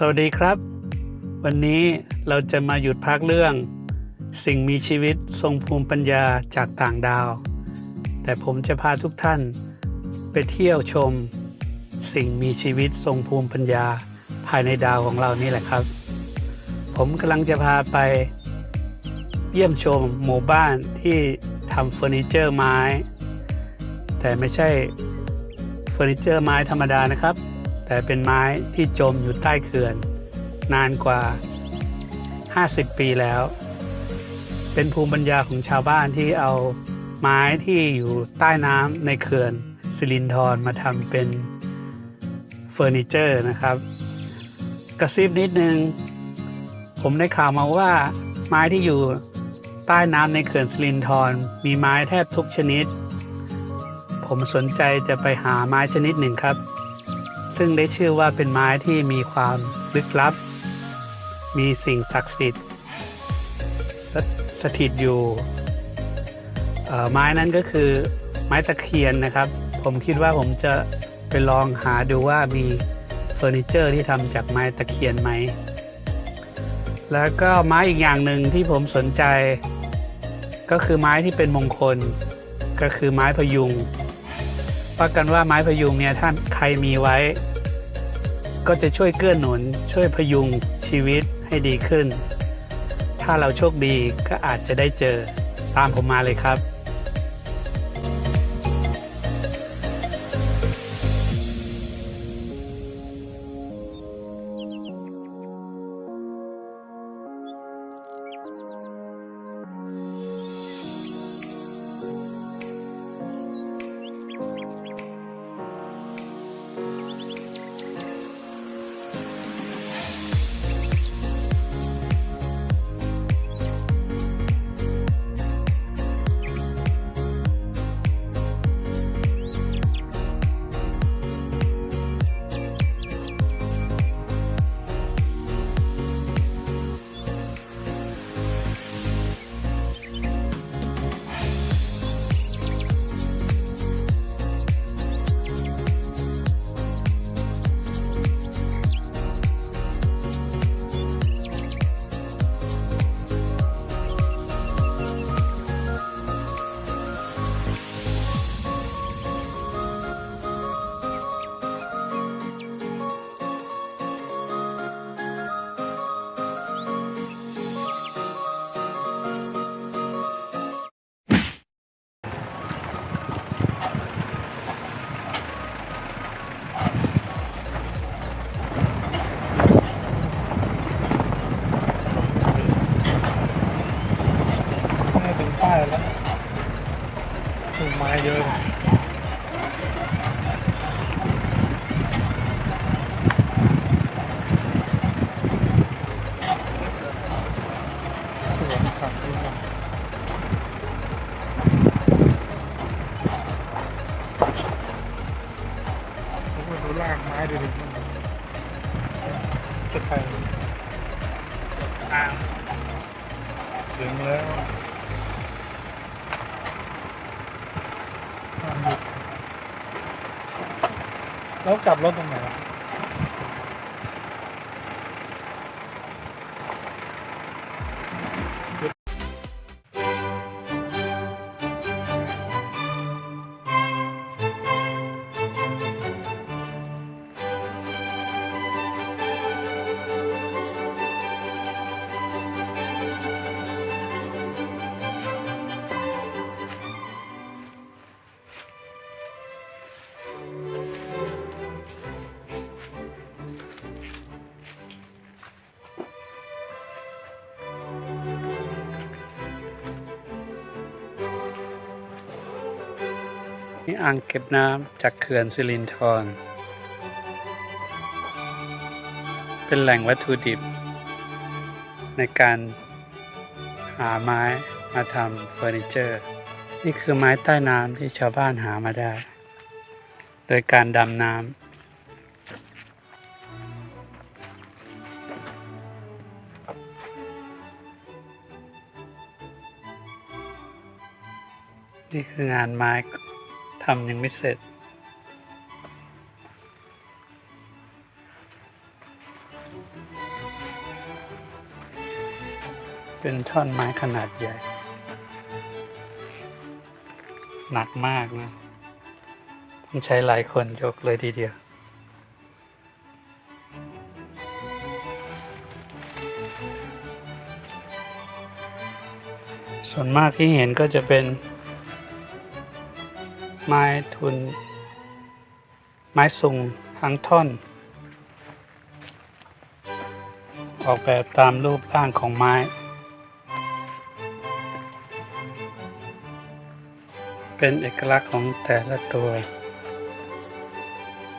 สวัสดีครับ วันนี้เราจะมาหยุดพักเรื่อง สิ่งมีชีวิตทรงภูมิปัญญาจากต่างดาว แต่ผมจะพาทุกท่าน ไปเที่ยวชม สิ่งมีชีวิตทรงภูมิปัญญาภายในดาวของเรานี่แหละครับ ผมกำลังจะพาไป เยี่ยมชมหมู่บ้านที่ทำเฟอร์นิเจอร์ไม้ แต่ไม่ใช่เฟอร์นิเจอร์ไม้ธรรมดานะครับ แต่เป็นไม้ที่จมอยู่ใต้เขื่อน นานกว่า 50 ปีแล้ว เป็นภูมิปัญญาของชาวบ้านที่เอาไม้ที่อยู่ใต้น้ำในเขื่อนสิรินธรมาทำเป็นเฟอร์นิเจอร์นะครับ กระซิบนิดนึง ผมได้ข่าวมาว่าไม้ที่อยู่ใต้น้ำในเขื่อนสิรินธรมีไม้แทบทุกชนิด ผมสนใจจะไปหาไม้ชนิดหนึ่งครับ ซึ่งได้ชื่อว่าเป็นไม้ที่มีความลึกลับ มีสิ่งศักดิ์สิทธิ์สสถิตอยู่ ไม้นั้นก็คือไม้ตะเคียนนะครับ ผมคิดว่าผมจะไปลองหาดูว่ามีเฟอร์นิเจอร์ที่ทำจากไม้ตะเคียนไหม แล้วก็ไม้อีกอย่างหนึ่งที่ผมสนใจ ก็คือไม้ที่เป็นมงคล ก็คือไม้พยุงว่ากันว่าไม้พยุงเนี่ยถ้าใครมีไว้ ก็จะช่วยเกื้อหนุน ช่วยพยุงชีวิตให้ดีขึ้น ถ้าเราโชคดีก็อาจจะได้เจอตามผมมาเลยครับ จะไปถึงแล้วห้ามหยุดแล้วกลับรถตรงไหน อะนี่อ่างเก็บน้ำจากเขื่อนสิรินธร เป็นแหล่งวัตถุดิบ ในการหาไม้มาทำเฟอร์นิเจอร์ นี่คือไม้ใต้น้ำที่ชาวบ้านหามาได้ โดยการดำน้ำนี่คืองานไม้ำยังไม่เสร็จ เป็นท่อนไม้ขนาดใหญ่ หนักมากนะต้องใช้หลายคนยกเลยทีเดียวส่วนมากที่เห็นก็จะเป็น ไม้ทุน ไม้สุงทั้งท่อน ออกแบบตามรูปร่างของไม้เป็นเอกลักษณ์ของแต่ละตัว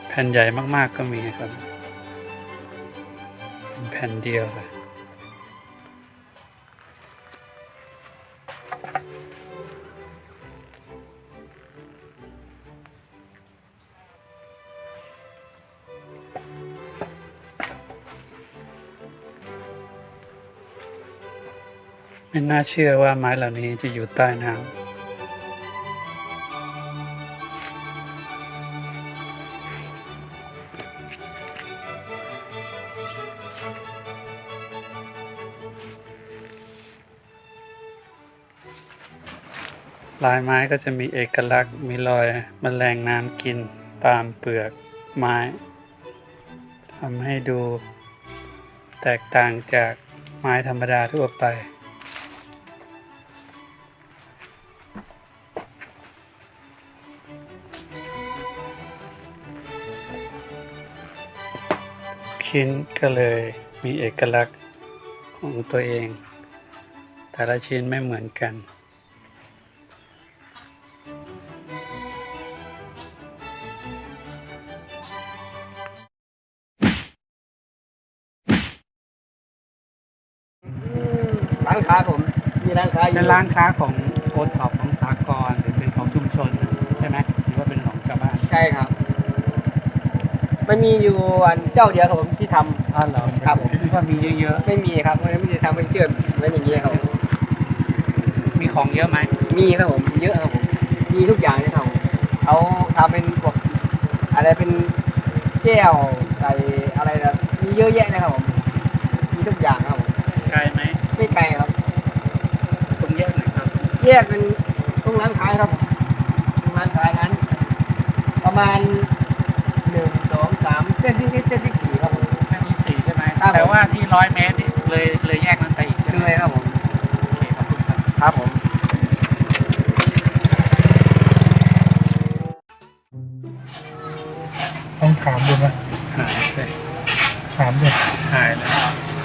แผ่นใหญ่มากๆก็มีครับ เป็นแผ่นเดียวเลย ไม่น่าเชื่อว่าไม้เหล่านี้จะอยู่ใต้น้ำลายไม้ก็จะมีเอกลักษณ์มีรอยมแมลงน้ำกินตามเปลือกไม้ทำให้ดูแตกต่างจากไม้ธรรมดาทั่วไป คินก็เลยมีเอกลักษณ์ของตัวเอง แต่ละชิ้นไม่เหมือนกันร้านค้าผมมีร้านค้าอยู่เป็นร้านค้าของโอท็อปของสากลหรือเป็นของชุมชนใช่ไหมหรือว่าเป็นของชาวบ้านใช่ครับ มันมีอยู่อันเจ้าเดียวครับผมที่ทำ อ๋อเหรอครับผม คิดว่ามีเยอะไม่มีครับมันไม่ได้ทำเป็นเชือกไว้อย่างนี้ครับผมๆ มีของเยอะไหมมีครับผมเยอะครับผมมีทุกอย่างเลยครับผมเขาทำเป็นพวกอะไรเป็นแก้วใส่อะไรนะมีเยอะแยะเลยครับผมมีทุกอย่างครับผมไกลไหมไม่ไกลครับ ตรงแยกไหนครับ แยกเป็นตรงร้านค้าครับผมตรงร้านค้านั้น ประมาณหนึ่งสองสาม เส้นที่เส้นที่สี่ครับผมแค่มีสี่ใช่ไหมครับผม แต่ว่าที่ร้อยเมตรนี่เลยเลยแยกนั้นไปอีกใช่ถึงไหมเลยครับผม โอเคขอบคุณครับ ครับผม ต้องถามดูไหมหายสิถามดูหายแล้ว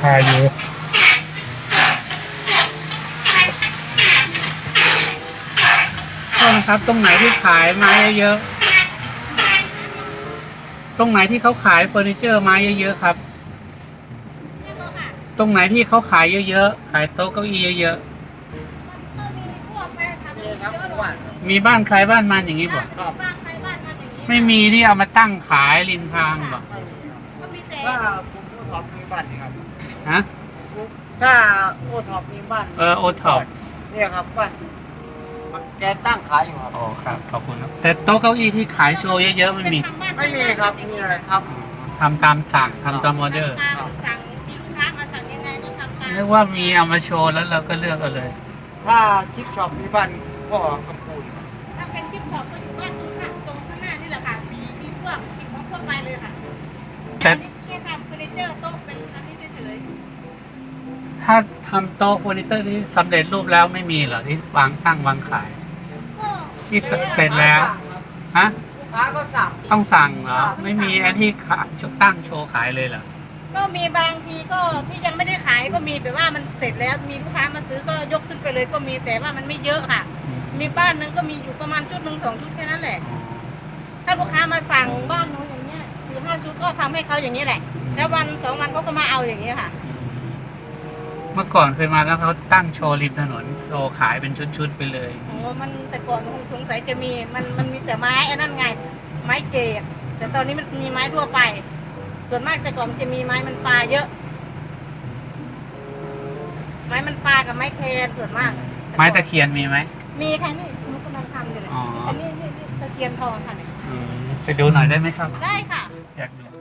พาอยู่โทษนะครับตรงไหนที่ขายไม้เยอะๆ ตรงไหนที่เขาขายเฟอร์นิเจอร์ไม้เยอะๆครับ ตรงไหนที่เขาขายเยอะๆ ขายโต๊ะเก้าอี้เยอะก็มีพวกไปทำเยอะเลยๆมีบ้านใครบ้านมันอย่างนี้บ่บ้านใครบ้านมันอย่างนี้ไม่มีที่เอามาตั้งขายริมทางบ่ก็มีแต่ถ้าผมโอท็อปมีบ้านนี่ครับ ฮะ ถ้าโอท็อปมีบ้าน เออโอท็อปเนี่ยครับบ้าน แกตั้งขายอยู่ครับ อ๋อครับขอบคุณครับแต่โต๊ะเก้าอี้ที่ขายโชว์เยอะๆไม่มีทำบ้านไม่มีครับมีอะไรครับทำตามสั่งทำตามออเดอร์ตามสั่งมีลูกค้ามาสั่งยังไงก็ทำตามนึกว่ามีเอามาโชว์แล้วเราก็เลือกเอาเลย ถ้าคิดช็อปมีบ้านพ่อกำปูนถ้าเป็นทิปช็อปก็อยู่บ้านตรงข้างตรงข้างหน้านี่แหละค่ะมีมีพวกมีของทั่วไปเลยค่ะแต่อันนี้แค่ทำเฟอร์นิเจอร์โต๊ะเป็นอันนี้เฉยถ้าทำโต๊ะเฟอร์นิเจอร์ที่สำเร็จรูปแล้วไม่มีเหรอที่วางตั้งวางขายๆก็ ที่เสร็จแล้วฮะลูกค้าก็สั่ง ต้องสั่งเหรอ ไม่มีอันที่ขายตั้งโชว์ขายเลยเหรอ ก็มีบางทีก็ที่ยังไม่ได้ขายก็มีแบบว่ามันเสร็จแล้วมีลูกค้ามาซื้อก็ยกขึ้นไปเลยก็มีแต่ว่ามันไม่เยอะค่ะมีบ้านหนึงก็มีอยู่ประมาณชุดหนึ่งสองชุดแค่นั้นแหละ ถ้าลูกค้ามาสั่งบ้านหนู้นอย่างเงี้ยสี่ห้าชุดก็ทำให้เขาอย่างนี้แหละ แล้ววันสองวันเขาก็มาเอาอย่างนี้ค่ะ เมื่อก่อนเคยมาแล้วเขาตั้งโชว์ริมถนนโชว์ขายเป็นชุดๆไปเลย โอ้มันแต่ก่อนคงสงสัยจะมีมันมันมีแต่ไม้ไอ้นั่นไง ไม้เกดแต่ตอนนี้มันมีไม้ทั่วไป ส่วนมากแต่ก่อนมันจะมีไม้มันปลาเยอะ ไม้มันปลากับไม้เคนส่วนมากไม้ตะเคียนมีไหมมีค่ะนี่หนุกำลังทำอยู่เลยอ๋อ อัอันนี้นี่นี่ตะเกียนทองค่ะเนี่ยอืมไปดูหน่อยได้ไหมครับ ได้ค่ะ อยากดู